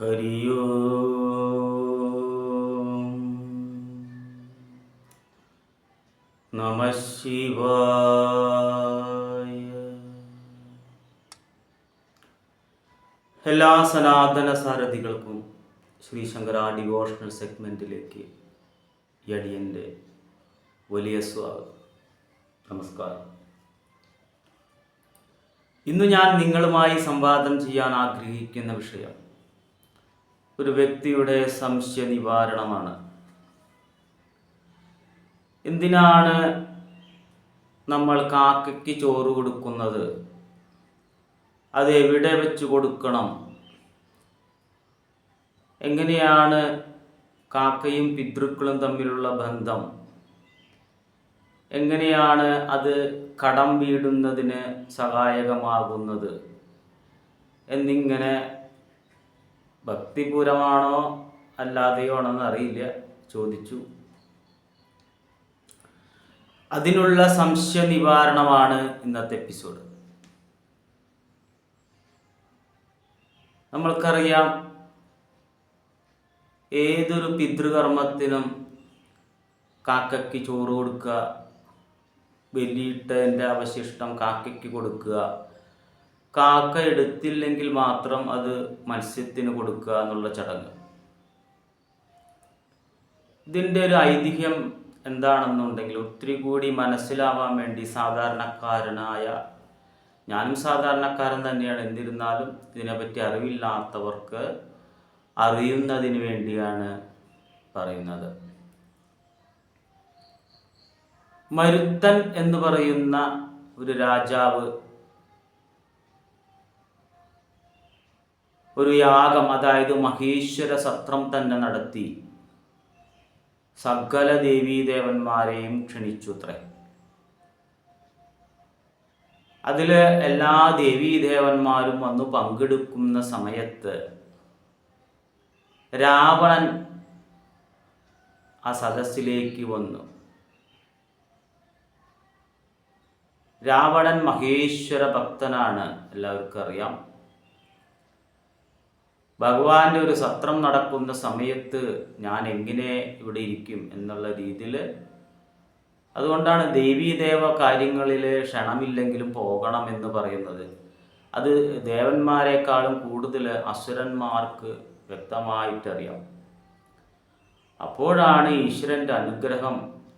ഹരി നമ ശിവായ. എല്ലാ സനാതന സാരഥികൾക്കും ശ്രീ ശങ്കര ഡിവോഷണൽ സെഗ്മെന്റിലേക്ക് യടിയന്റെ വലിയ സ്വാഗതം. നമസ്കാരം. ഇന്ന് ഞാൻ നിങ്ങളുമായി സംവാദം ചെയ്യാൻ ആഗ്രഹിക്കുന്ന വിഷയം ഒരു വ്യക്തിയുടെ സംശയ നിവാരണമാണ് എന്തിനാണ് നമ്മൾ കാക്കയ്ക്ക് ചോറ് കൊടുക്കുന്നത്? അത് എവിടെ വെച്ച് കൊടുക്കണം? എങ്ങനെയാണ് കാക്കയും പിതൃക്കളും തമ്മിലുള്ള ബന്ധം? എങ്ങനെയാണ് അത് കടം വീടുന്നതിന് സഹായകമാകുന്നത്? എന്നിങ്ങനെ ഭക്തിപൂരമാണോ അല്ലാതെയോ ആണെന്ന് അറിയില്ല. ചോദിച്ചു. അതിനുള്ള സംശയ നിവാരണമാണ് ഇന്നത്തെ എപ്പിസോഡ്. നമ്മൾക്കറിയാം ഏതൊരു പിതൃകർമ്മത്തിനും കാക്കയ്ക്ക് ചോറ് കൊടുക്കുക ബലിയിട്ടതിന്റെ അവശിഷ്ടം കാക്കയ്ക്ക് കൊടുക്കുക കാക്ക എടുത്തില്ലെങ്കിൽ മാത്രം അത് മത്സ്യത്തിന് കൊടുക്കുക എന്നുള്ള ചടങ്ങ്. ഇതിന്റെ ഒരു ഐതിഹ്യം എന്താണെന്നുണ്ടെങ്കിൽ ഒത്തിരി കൂടി മനസ്സിലാവാൻ വേണ്ടി സാധാരണക്കാരനായ ഞാനും സാധാരണക്കാരൻ തന്നെയാണ്. എന്നിരുന്നാലും ഇതിനെപ്പറ്റി അറിവില്ലാത്തവർക്ക് അറിയുന്നതിന് വേണ്ടിയാണ് പറയുന്നത്. മരുത്തൻ എന്ന് പറയുന്ന ഒരു രാജാവ് ഒരു യാഗം അതായത് മഹേശ്വര സത്രം തന്നെ നടത്തി. സകല ദേവീദേവന്മാരെയും ക്ഷണിച്ചുത്രേ അതിൽ എല്ലാ ദേവീദേവന്മാരും വന്ന് പങ്കെടുക്കുന്ന സമയത്ത് രാവണൻ ആ സദസ്സിലേക്ക് വന്നു. രാവണൻ മഹേശ്വര ഭക്തനാണ് എല്ലാവർക്കും അറിയാം. ഭഗവാന്റെ ഒരു സത്രം നടക്കുന്ന സമയത്ത് ഞാൻ എങ്ങനെ ഇവിടെ ഇരിക്കും എന്നുള്ള രീതിയിൽ അതുകൊണ്ടാണ് ദേവീദേവ കാര്യങ്ങളിൽ ക്ഷണമില്ലെങ്കിലും പോകണം എന്ന് പറയുന്നത്. അത് ദേവന്മാരെക്കാളും കൂടുതൽ അസുരന്മാർക്ക് വ്യക്തമായിട്ടറിയാം. അപ്പോഴാണ് ഈശ്വരന്റെ അനുഗ്രഹം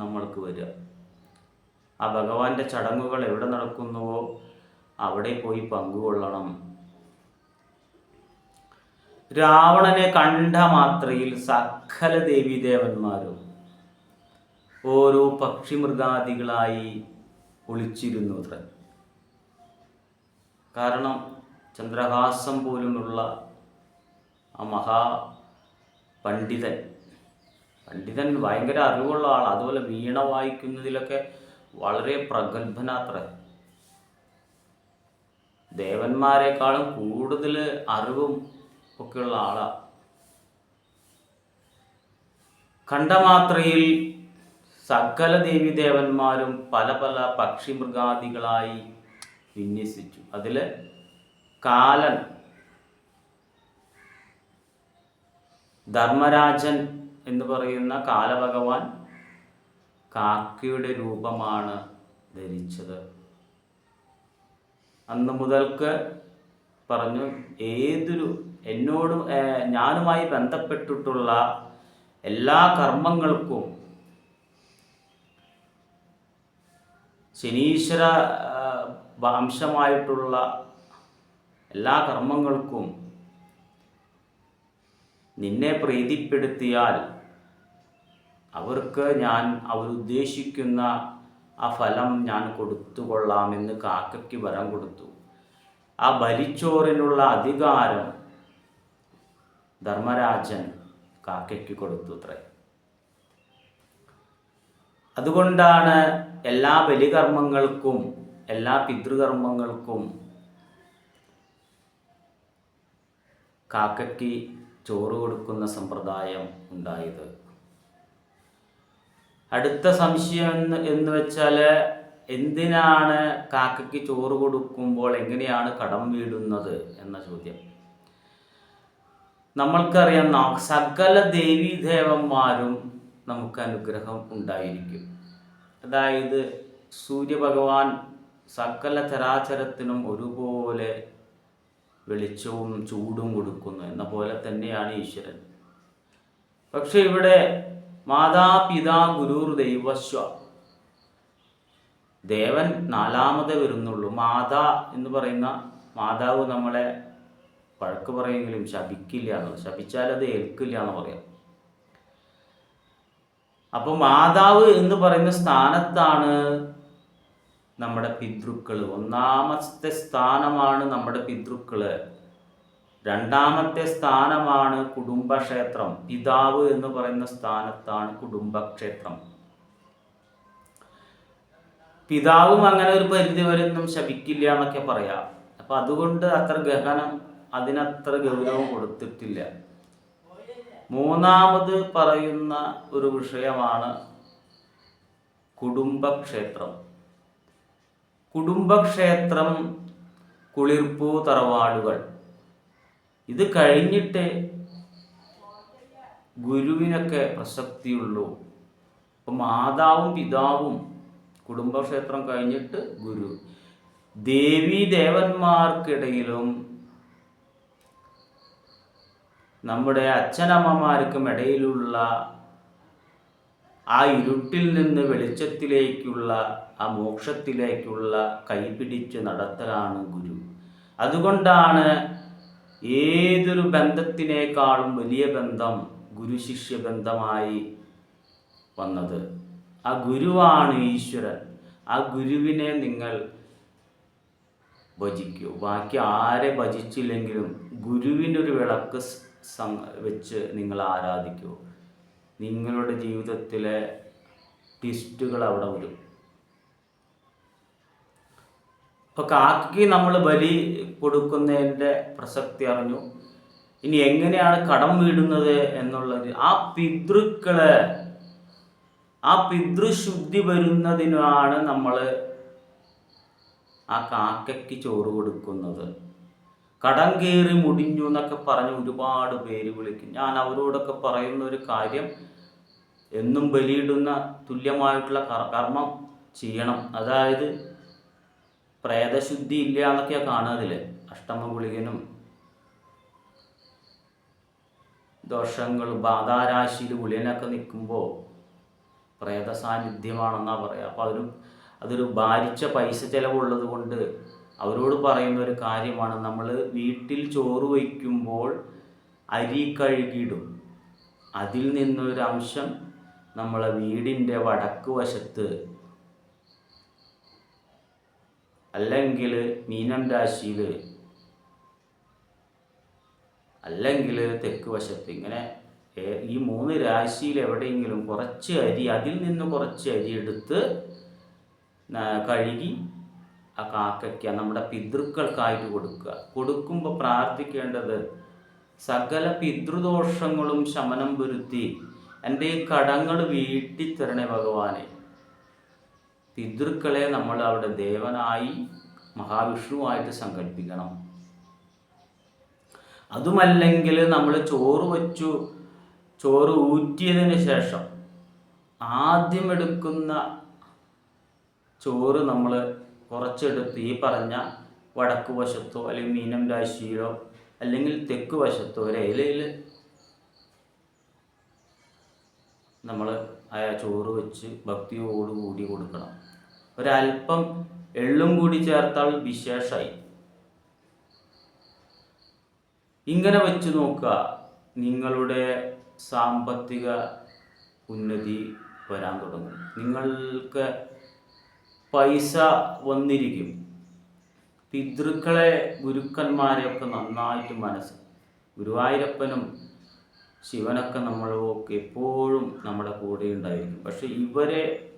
നമ്മൾക്ക് വരിക. ആ ഭഗവാന്റെ ചടങ്ങുകൾ എവിടെ നടക്കുന്നുവോ അവിടെ പോയി പങ്കുകൊള്ളണം. രാവണനെ കണ്ട മാത്രയിൽ സകല ദേവീദേവന്മാരും ഓരോ പക്ഷിമൃഗാദികളായി ഒളിച്ചിരുന്നു അത്ര. കാരണം ചന്ദ്രഹാസം പോലുമുള്ള ആ മഹാ പണ്ഡിതൻ പണ്ഡിതൻ ഭയങ്കര അറിവുള്ള ആൾ അതുപോലെ വീണ വായിക്കുന്നതിലൊക്കെ വളരെ പ്രഗത്ഭനാത്ര ദേവന്മാരെക്കാളും കൂടുതൽ അറിവും ഒക്കെയുള്ള ആളാ. കണ്ടമാത്രയിൽ സകല ദേവി ദേവന്മാരും പല പല പക്ഷി മൃഗാദികളായി വിന്യസിച്ചു. അതിൽ കാലൻ ധർമ്മരാജൻ എന്ന് പറയുന്ന കാലഭഗവാൻ കാക്കയുടെ രൂപമാണ് ധരിച്ചത്. അന്ന് മുതൽക്ക് പറഞ്ഞു ഏതൊരു എന്നോട് ഞാനുമായി ബന്ധപ്പെട്ടിട്ടുള്ള എല്ലാ കർമ്മങ്ങൾക്കും ശനീശ്വര അംശമായിട്ടുള്ള എല്ലാ കർമ്മങ്ങൾക്കും നിന്നെ പ്രീതിപ്പെടുത്തിയാൽ അവർക്ക് ഞാൻ അവരുദ്ദേശിക്കുന്ന ആ ഫലം ഞാൻ കൊടുത്തുകൊള്ളാമെന്ന് കാക്കയ്ക്ക് വരം കൊടുത്തു. ആ ബലിച്ചോറിനുള്ള അധികാരം ധർമ്മരാജൻ കാക്കയ്ക്ക് കൊടുത്തു അത്രേ. അതുകൊണ്ടാണ് എല്ലാ ബലികർമ്മങ്ങൾക്കും എല്ലാ പിതൃകർമ്മങ്ങൾക്കും കാക്കയ്ക്ക് ചോറ് കൊടുക്കുന്ന സമ്പ്രദായം ഉണ്ടായത്. അടുത്ത സംശയം എന്ന് എന്ന് വെച്ചാൽ എന്തിനാണ് കാക്കയ്ക്ക് ചോറ് കൊടുക്കുമ്പോൾ എങ്ങനെയാണ് കടം വീടുന്നത് എന്ന ചോദ്യം. നമ്മൾക്കറിയാം സകല ദേവീ ദേവന്മാരും നമുക്ക് അനുഗ്രഹം ഉണ്ടായിരിക്കും. അതായത് സൂര്യഭഗവാൻ സകല ചരാചരത്തിനും ഒരുപോലെ വെളിച്ചവും ചൂടും കൊടുക്കുന്നു എന്ന പോലെ തന്നെയാണ് ഈശ്വരൻ. പക്ഷെ ഇവിടെ മാതാപിതാ ഗുരുർ ദൈവസ്വ ദേവൻ നാലാമതേ വരുന്നുള്ളൂ. മാതാ എന്ന് പറയുന്ന മാതാവ് നമ്മളെ വഴക്ക് പറയുമെങ്കിലും ശപിക്കില്ല എന്നുള്ളത്. ശപിച്ചാൽ അത് ഏൽക്കില്ല എന്ന് പറയാം. അപ്പോൾ മാതാവ് എന്ന് പറയുന്ന സ്ഥാനത്താണ് നമ്മുടെ പിതൃക്കൾ ഒന്നാമത്തെ സ്ഥാനമാണ് നമ്മുടെ പിതൃക്കൾ രണ്ടാമത്തെ സ്ഥാനമാണ് കുടുംബക്ഷേത്രം. പിതാവ് എന്ന് പറയുന്ന സ്ഥാനത്താണ് കുടുംബക്ഷേത്രം. പിതാവും അങ്ങനെ ഒരു പരിധി വരെ ഒന്നും ശപിക്കില്ല എന്നൊക്കെ പറയാം. അപ്പൊ അതുകൊണ്ട് അത്ര ഗഹനം അതിനത്ര ഗൗരവം കൊടുത്തിട്ടില്ല. മൂന്നാമത് പറയുന്ന ഒരു വിഷയമാണ് കുടുംബക്ഷേത്രം. കുടുംബക്ഷേത്രം കുളിർപ്പൂ തറവാടുകൾ. ഇത് കഴിഞ്ഞിട്ട് ഗുരുവിനൊക്കെ പ്രസക്തിയുള്ളൂ. അപ്പം മാതാവും പിതാവും കുടുംബക്ഷേത്രം കഴിഞ്ഞിട്ട് ഗുരു. ദേവീ ദേവന്മാർക്കിടയിലും നമ്മുടെ അച്ഛനമ്മമാർക്കും ഇടയിലുള്ള ആ ഇരുട്ടിൽ നിന്ന് വെളിച്ചത്തിലേക്കുള്ള ആ മോക്ഷത്തിലേക്കുള്ള കൈപിടിച്ച് നടത്തലാണ് ഗുരു. അതുകൊണ്ടാണ് ഏതൊരു ബന്ധത്തിനേക്കാളും വലിയ ബന്ധം ഗുരു ശിഷ്യ ബന്ധമായി വന്നത്. ആ ഗുരുവാണ് ഈശ്വരൻ. ആ ഗുരുവിനെ നിങ്ങൾ ഭജിക്കൂ. ബാക്കി ആരെ ഭജിച്ചില്ലെങ്കിലും ഗുരുവിനൊരു വിളക്ക് വെച്ച് നിങ്ങൾ ആരാധിക്കൂ. നിങ്ങളുടെ ജീവിതത്തിലെ ട്വിസ്റ്റുകൾ അവിടെ വരും. ഇപ്പൊ കാക്കയ്ക്ക് നമ്മൾ ബലി കൊടുക്കുന്നതിന്റെ പ്രസക്തി അറിഞ്ഞു. ഇനി എങ്ങനെയാണ് കടം വീടുന്നത് എന്നുള്ളത് ആ പിതൃക്കൾ ആ പിതൃശുദ്ധി വരുന്നതിനാണ് നമ്മൾ ആ കാക്കയ്ക്ക് ചോറ് കൊടുക്കുന്നത്. കടം കയറി മുടിഞ്ഞു എന്നൊക്കെ പറഞ്ഞ് ഒരുപാട് പേര് വിളിക്കും. ഞാൻ അവരോടൊക്കെ പറയുന്ന ഒരു കാര്യം എന്നും ബലിയിടുന്ന തുല്യമായിട്ടുള്ള കർമ്മം ചെയ്യണം. അതായത് പ്രേതശുദ്ധി ഇല്ല എന്നൊക്കെയാണ് കാണാതില്ല അഷ്ടമ ഗുളികനും ദോഷങ്ങൾ ബാധാരാശിയിൽ ഗുളികനൊക്കെ നിൽക്കുമ്പോൾ പ്രേത സാന്നിധ്യമാണെന്നാ പറയുക അപ്പോൾ അതൊരു അതൊരു ഭാരിച്ച പൈസ ചിലവുള്ളത് കൊണ്ട് അവരോട് പറയുന്ന ഒരു കാര്യമാണ്. നമ്മൾ വീട്ടിൽ ചോറ് വയ്ക്കുമ്പോൾ അരി കഴുകിയിടും. അതിൽ നിന്നൊരു അംശം നമ്മളെ വീടിന്റെ വടക്ക് വശത്ത് അല്ലെങ്കിൽ മീനം രാശിയിൽ അല്ലെങ്കിൽ തെക്ക് വശത്ത് ഇങ്ങനെ ഈ മൂന്ന് രാശിയിൽ എവിടെയെങ്കിലും കുറച്ച് അരി അതിൽ നിന്ന് കുറച്ച് അരി എടുത്ത് കഴുകി ആ കാക്കയ്ക്ക് നമ്മുടെ പിതൃക്കൾക്കായിട്ട് കൊടുക്കുക. കൊടുക്കുമ്പോൾ പ്രാർത്ഥിക്കേണ്ടത് സകല പിതൃദോഷങ്ങളും ശമനം വരുത്തി എന്റെ ഈ കടങ്ങൾ വീട്ടിത്തരണേ ഭഗവാനെ. പിതൃക്കളെ നമ്മൾ അവിടെ ദേവനായി മഹാവിഷ്ണുവായിട്ട് സങ്കല്പിക്കണം. അതുമല്ലെങ്കിൽ നമ്മൾ ചോറ് വച്ചു ചോറ് ഊറ്റിയതിന് ശേഷം ആദ്യം എടുക്കുന്ന ചോറ് നമ്മൾ കുറച്ചെടുത്ത് ഈ പറഞ്ഞ വടക്ക് വശത്തോ അല്ലെങ്കിൽ മീനം രാശിയിലോ അല്ലെങ്കിൽ തെക്ക് വശത്തോ ഒരു നമ്മൾ ആ ചോറ് വെച്ച് ഭക്തിയോടുകൂടി കൊടുക്കണം. ഒരല്പം എള്ളും കൂടി ചേർത്താൽ വിശേഷമായി ഇങ്ങനെ വെച്ച് നോക്കുക. നിങ്ങളുടെ സാമ്പത്തിക ഉന്നതി വരാൻ തുടങ്ങും. നിങ്ങൾക്ക് പൈസ വന്നിരിക്കും. പിതൃക്കളെ ഗുരുക്കന്മാരെയൊക്കെ നന്നായിട്ട് മനസ്സ്. ഗുരുവായൂരപ്പനും ശിവനൊക്കെ നമ്മളൊക്കെ എപ്പോഴും നമ്മുടെ കൂടെ ഉണ്ടായിരിക്കും. പക്ഷെ ഇവരെ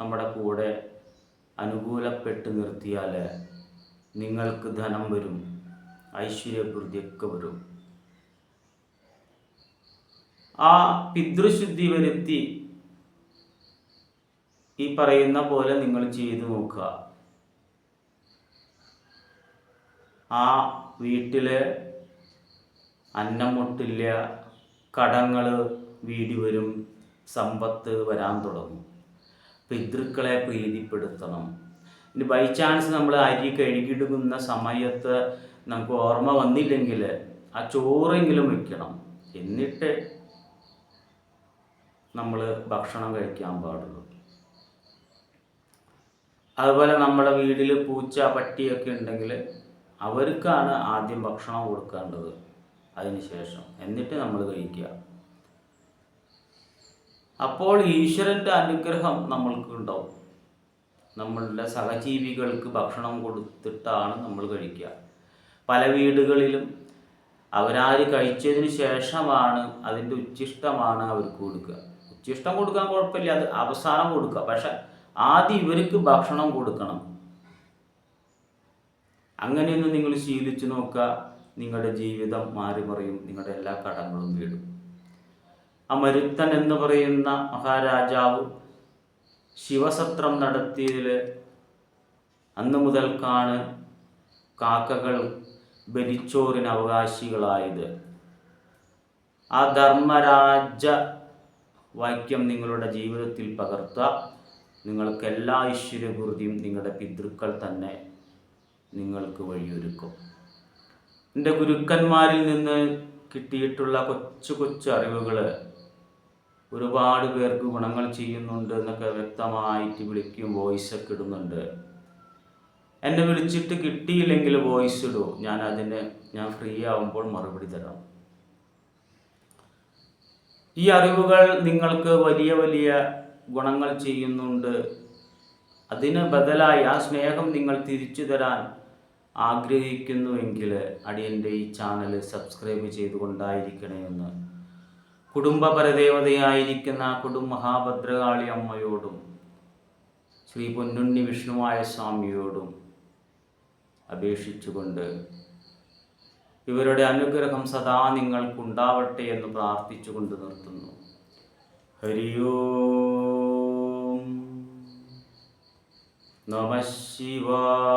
നമ്മുടെ കൂടെ അനുകൂലപ്പെട്ട് നിർത്തിയാൽ നിങ്ങൾക്ക് ധനം വരും ഐശ്വര്യവൃദ്ധിയൊക്കെ വരും. ആ പിതൃശുദ്ധി വരുത്തി ഈ പറയുന്ന പോലെ നിങ്ങൾ ചെയ്തു നോക്കുക. ആ വീട്ടിലെ അന്നം മുട്ടില്ല കടങ്ങൾ വീടി വരും സമ്പത്ത് വരാൻ തുടങ്ങും. പിതൃക്കളെ പ്രീതിപ്പെടുത്തണം. ഇനി ബൈ ചാൻസ് നമ്മൾ അരി കഴുകിടുന്ന സമയത്ത് നമുക്ക് ഓർമ്മ വന്നില്ലെങ്കിൽ ആ ചോറെങ്കിലും വയ്ക്കണം എന്നിട്ട് നമ്മൾ ഭക്ഷണം കഴിക്കാൻ പാടുള്ളൂ. അതുപോലെ നമ്മുടെ വീട്ടിൽ പൂച്ച പട്ടിയൊക്കെ ഉണ്ടെങ്കിൽ അവർക്കാണ് ആദ്യം ഭക്ഷണം കൊടുക്കേണ്ടത് അതിനുശേഷം എന്നിട്ട് നമ്മൾ കഴിക്കുക. അപ്പോൾ ഈശ്വരന്റെ അനുഗ്രഹം നമ്മൾക്ക് ഉണ്ടാവും. നമ്മളുടെ സഹജീവികൾക്ക് ഭക്ഷണം കൊടുത്തിട്ടാണ് നമ്മൾ കഴിക്കുക. പല വീടുകളിലും അവരാര് കഴിച്ചതിന് ശേഷമാണ് അതിന്റെ ഉച്ചിഷ്ടമാണ് അവർക്ക് കൊടുക്കുക. ഉച്ചിഷ്ടം കൊടുക്കാൻ കുഴപ്പമില്ല അത് അവസാനം കൊടുക്കുക. പക്ഷെ ആദ്യം ഇവർക്ക് ഭക്ഷണം കൊടുക്കണം. അങ്ങനെയൊന്ന് നിങ്ങൾ ശീലിച്ചു നോക്കുക. നിങ്ങളുടെ ജീവിതം മാറി മറിയും. നിങ്ങളുടെ എല്ലാ കടങ്ങളും വീടും. ആ മരുത്തൻ എന്ന് പറയുന്ന മഹാരാജാവ് ശിവസത്രം നടത്തിയതിൽ അന്ന് മുതൽക്കാണ് കാക്കകൾ ബലിച്ചോറിന് അവകാശികളായത്. ആ ധർമ്മരാജ വാക്യം നിങ്ങളുടെ ജീവിതത്തിൽ പകർത്തുക. നിങ്ങൾക്ക് എല്ലാ ഐശ്വര്യപൂർത്തിയും നിങ്ങളുടെ പിതൃക്കൾ തന്നെ നിങ്ങൾക്ക് വഴിയൊരുക്കും. എന്റെ ഗുരുക്കന്മാരിൽ നിന്ന് കിട്ടിയിട്ടുള്ള കൊച്ചു കൊച്ചു അറിവുകൾ ഒരുപാട് പേർക്ക് ഗുണങ്ങൾ ചെയ്യുന്നുണ്ട് എന്നൊക്കെ വ്യക്തമായിട്ട് വിളിക്കും വോയിസൊക്കെ ഇടുന്നുണ്ട്. എന്നെ വിളിച്ചിട്ട് കിട്ടിയില്ലെങ്കിൽ വോയിസ് ഇടൂ. ഞാൻ അതിന് ഞാൻ ഫ്രീ ആവുമ്പോൾ മറുപടി തരാം. ഈ അറിവുകൾ നിങ്ങൾക്ക് വലിയ വലിയ ഗുണങ്ങൾ ചെയ്യുന്നുണ്ട്. അതിന് ബദലായി ആ സ്നേഹം നിങ്ങൾ തിരിച്ചു തരാൻ ആഗ്രഹിക്കുന്നുവെങ്കിൽ അടിയന്റെ ഈ ചാനൽ സബ്സ്ക്രൈബ് ചെയ്തുകൊണ്ടായിരിക്കണമെന്ന് കുടുംബ പരദേവതയായിരിക്കുന്ന മഹാഭദ്രകാളി അമ്മയോടും ശ്രീ പൊന്നുണ്ണി വിഷ്ണുവായ സ്വാമിയോടും അപേക്ഷിച്ചുകൊണ്ട് ഇവരുടെ അനുഗ്രഹം സദാ നിങ്ങൾക്കുണ്ടാവട്ടെ എന്ന് പ്രാർത്ഥിച്ചുകൊണ്ട് നിർത്തുന്നു. ഹരിയോ നമ ശിവായ